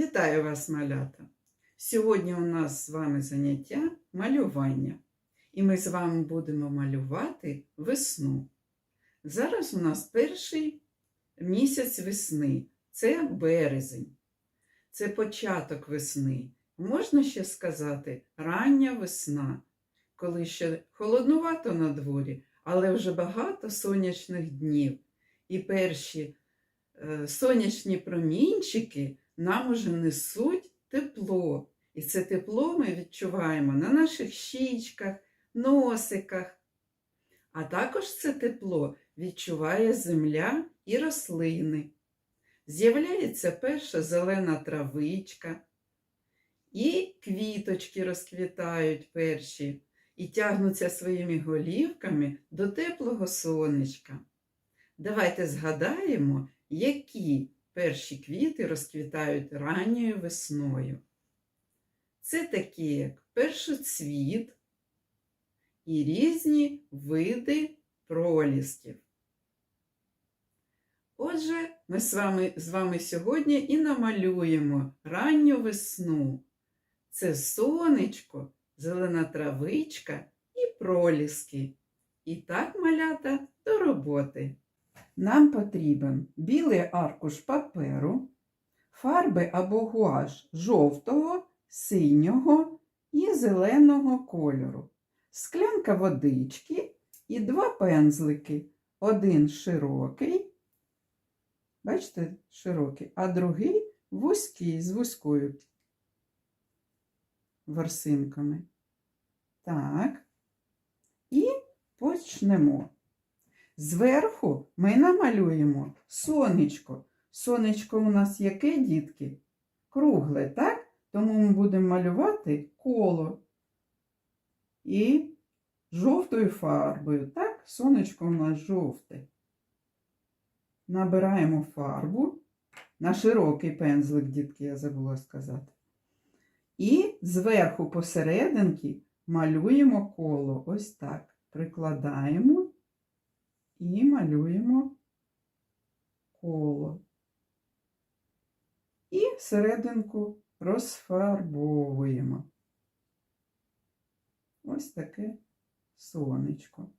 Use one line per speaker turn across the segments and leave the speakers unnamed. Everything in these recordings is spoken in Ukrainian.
Вітаю вас, малята! Сьогодні у нас з вами заняття малювання. І ми з вами будемо малювати весну. Зараз у нас перший місяць весни це березень. Це початок весни. Можна ще сказати рання весна, коли ще холоднувато на дворі, але вже багато сонячних днів. І перші е, сонячні промінчики нам уже несуть тепло. І це тепло ми відчуваємо на наших щічках, носиках. А також це тепло відчуває земля і рослини. З'являється перша зелена травичка, і квіточки розквітають перші і тягнуться своїми голівками до теплого сонечка. Давайте згадаємо, які перші квіти розквітають ранньою весною. Це такі, як першоцвіт і різні види пролісків. Отже, ми з вами, з вами сьогодні і намалюємо ранню весну. Це сонечко, зелена травичка і проліски. І так, малята, до роботи. Нам потрібен білий аркуш паперу, фарби або гуаш жовтого, синього і зеленого кольору, склянка водички і два пензлики. Один широкий, бачите, широкий, а другий вузький з вузькою ворсинками. Так, і почнемо. Зверху ми намалюємо сонечко. Сонечко у нас яке, дітки? Кругле, так? Тому ми будемо малювати коло і жовтою фарбою. Так, сонечко у нас жовте. Набираємо фарбу на широкий пензлик, дітки, я забула сказати. І зверху посерединки малюємо коло. Ось так. Прикладаємо і малюємо коло. І серединку розфарбовуємо. Ось таке сонечко.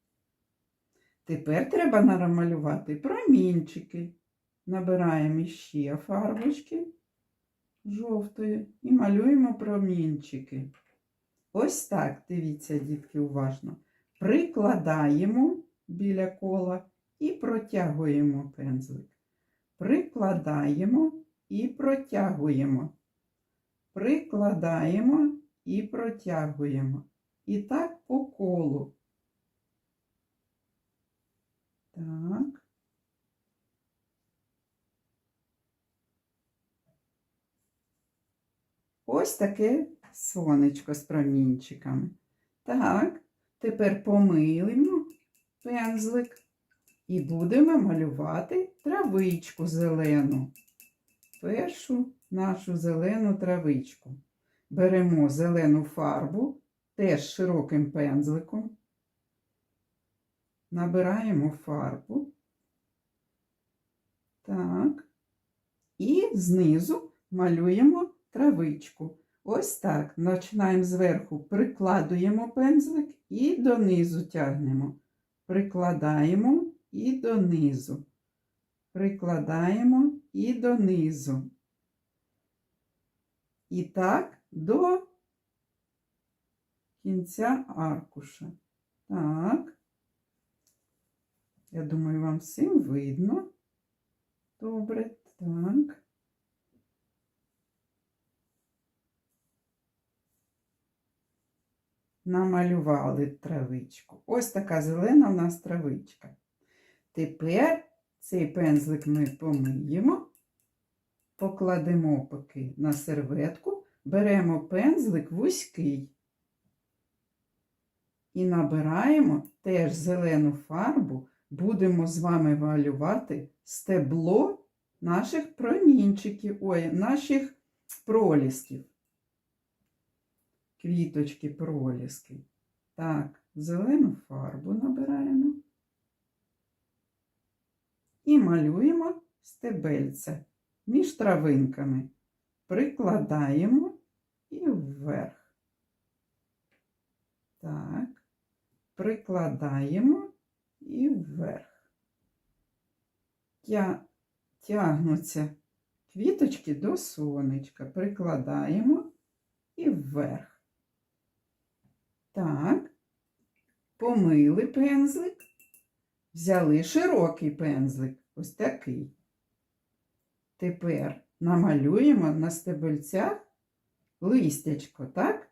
Тепер треба намалювати промінчики. Набираємо іще фарбочки жовтої і малюємо промінчики. Ось так, дивіться, дітки, уважно. Прикладаємо біля кола і протягуємо пензлик. Прикладаємо і протягуємо. Прикладаємо і протягуємо. І так по колу. Так. Ось таке сонечко з промінчиками. Так, тепер помилимо пензлик і будемо малювати травичку зелену. Першу нашу зелену травичку. Беремо зелену фарбу, теж широким пензликом. Набираємо фарбу. Так. І знизу малюємо травичку. Ось так. Починаємо зверху, прикладуємо пензлик і донизу тягнемо. Прикладаємо і донизу. Прикладаємо і донизу. І так до кінця аркуша. Так. Я думаю, вам всім видно. Добре, так. Намалювали травичку. Ось така зелена у нас травичка. Тепер цей пензлик ми помиємо, покладемо поки на серветку, беремо пензлик вузький і набираємо теж зелену фарбу, будемо з вами малювати стебло наших промінчиків, ой, наших пролісків квіточки, проліски. Так, зелену фарбу набираємо і малюємо стебельце між травинками. прикладаємо і вверх. Так, прикладаємо і вверх. Тя... Тягнуться квіточки до сонечка. Прикладаємо і вверх. Так, помили пензлик, взяли широкий пензлик, ось такий. Тепер намалюємо на стебельцях листячко, так?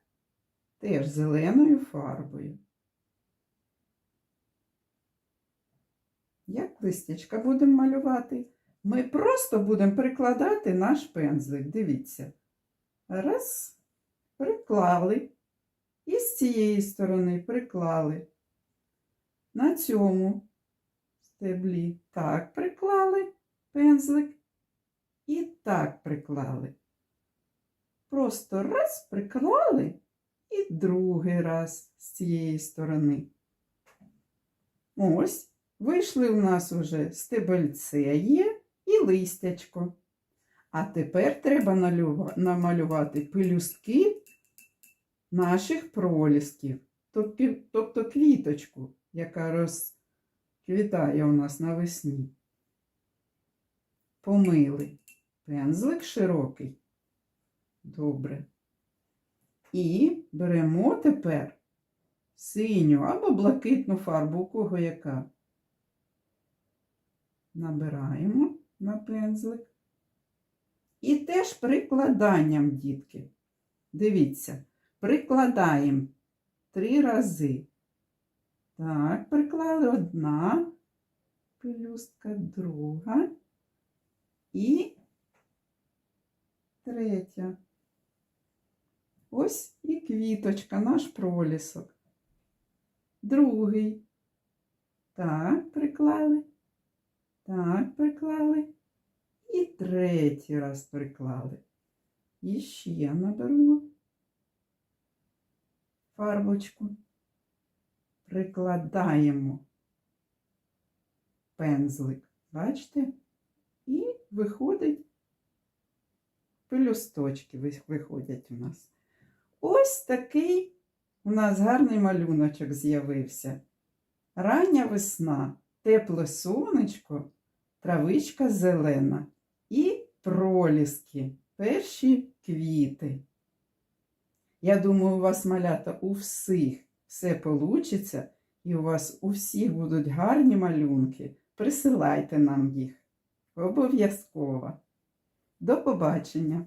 Теж зеленою фарбою. Як листячка будемо малювати? Ми просто будемо прикладати наш пензлик. Дивіться. Раз, приклали. І з цієї сторони приклали. На цьому стеблі так приклали пензлик. І так приклали. Просто раз приклали і другий раз з цієї сторони. Ось, вийшли у нас уже стебельце є і листячко. А тепер треба намалювати пелюстки наших пролісків, тобто, тобто квіточку, яка розквітає у нас навесні. Помили. Пензлик широкий. Добре. І беремо тепер синю або блакитну фарбу, у кого яка. Набираємо на пензлик. І теж прикладанням, дітки. Дивіться, прикладаємо три рази. Так, приклали одна пелюстка, друга і третя. Ось і квіточка, наш пролісок. Другий. Так, приклали. Так, приклали. І третій раз приклали. І ще наберемо фарбочку. Прикладаємо пензлик. Бачите? І виходить пелюсточки виходять у нас. Ось такий у нас гарний малюночок з'явився. Рання весна, тепле сонечко, травичка зелена і проліски, перші квіти. Я думаю, у вас малята у всіх все получиться, і у вас у всіх будуть гарні малюнки. Присилайте нам їх. Обов'язково. До побачення!